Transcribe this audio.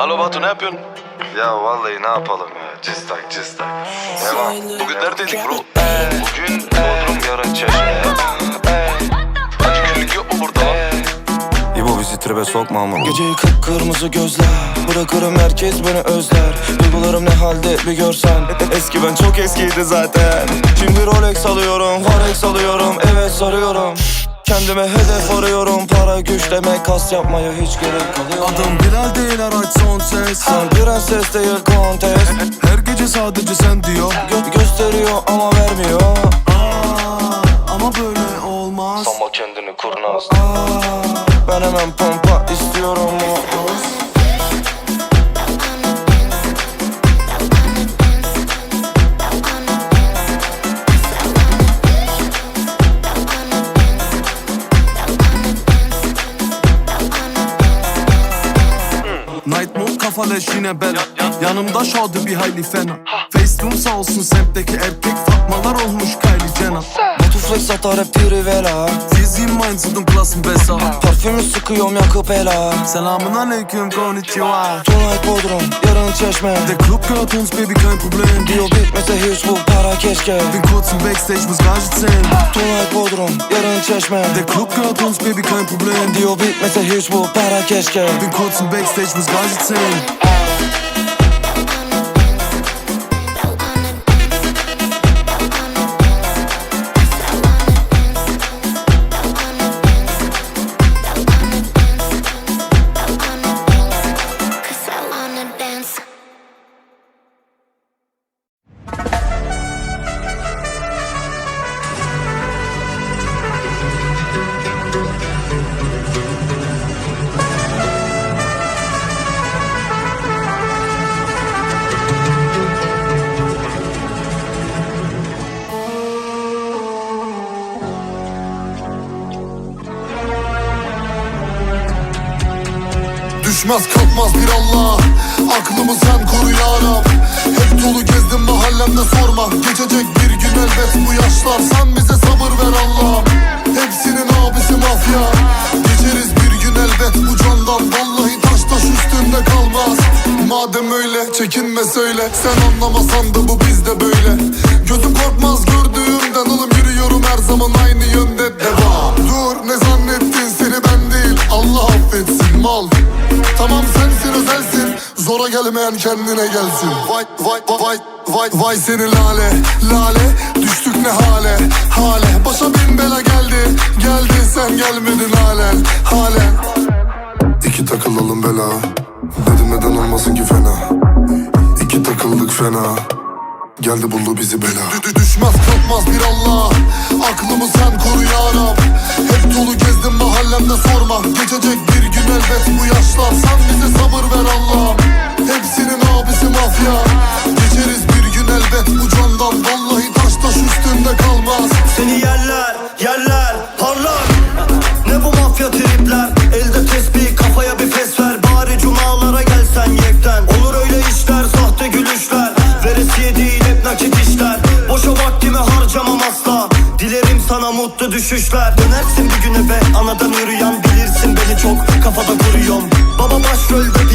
Alo Batu ne yapıyorsun? Ya vallahi ne yapalım ya cıstak cıstak Devam. Bugün neredeydik bro? Bugün Bodrum yarın Çeşme günlük yok mu burada lan? İbo bizi tribe sokma ama. Geceyi kıpkırmızı gözler Bırakırım herkes beni özler. Duygularım ne halde bir görsen. Eski ben çok eskiydi zaten. Şimdi Rolex alıyorum Forex alıyorum Evet sarıyorum Kendime hedef arıyorum. Para güç demek kas yapmaya hiç gerek kalıyor Adam Bilal değil araç son ses. Sen prenses değil kontes. Her gece sadece sen diyor. Gö- gösteriyor ama vermiyor. Aa, Ama böyle olmaz. Ama kendini kurnaz. Aa, Ben hemen pompa istiyorum Night mode kafa leş yine bela Yanımda şadı bir hayli fena Faceroom sağ olsun semtteki erkek Fatmalar olmuş Kylie Jenner. Flex atar hep Rivela Fiziğim mindset'ım klasım besa Parfümü sıkıyorum yakıp ela. Selamun aleyküm konnichiwa. Tonight Bodrum, yarın Çeşme. Der Club uns baby kein Problem Diyor bitmese hiç bu para keşke. Bin kurz im Backstage muss Gage zählen Tonight Bodrum, yarın Çeşme. Der Club uns baby kein Problem Diyor bitmese hiç bu para keşke. Bin kurz im Backstage muss Gage zählen Cause Düşmez kalkmaz bir Allah. Aklımı sen koru ya Rab. Hep dolu gezdim mahallemde sorma. Geçecek bir gün elbet bu yaşlar. Sen bize sabır ver Allah. Hepsinin abisi mafya. Geçeriz bir gün elbet bu candan. Vallahi taş taş üstünde kalmaz. Madem öyle çekinme söyle. Sen anlamasan da bu bizde böyle. Gözüm korkmaz Tamam sensin özelsin Zora gelmeyen kendine gelsin. Vay vay vay vay vay seni lale lale. Düştük ne hale hale. Başa bin bela geldi. Geldi sen gelmedin halen halen İki takılalım bela. Dedim neden olmasın ki fena? İki takıldık fena. Geldi buldu bizi bela. Dü- Düşmez kalkmaz bir Allah. Aklımı sen koru ya Rab. Hep dolu gezdim mahallemde sorma. Geçecek bir gün elbet bu tripler Elde tesbih, kafaya bir fes ver. Bari cumalara gelsen yekten. Olur öyle işler, sahte gülüşler. Veresiye değil hep nakit işler. Boşa vaktimi harcamam asla. Dilerim sana mutlu düşüşler. Dönersin bir gün eve anadan yürüyen Bilirsin beni çok. Kafada kuruyorum. Baba başrolde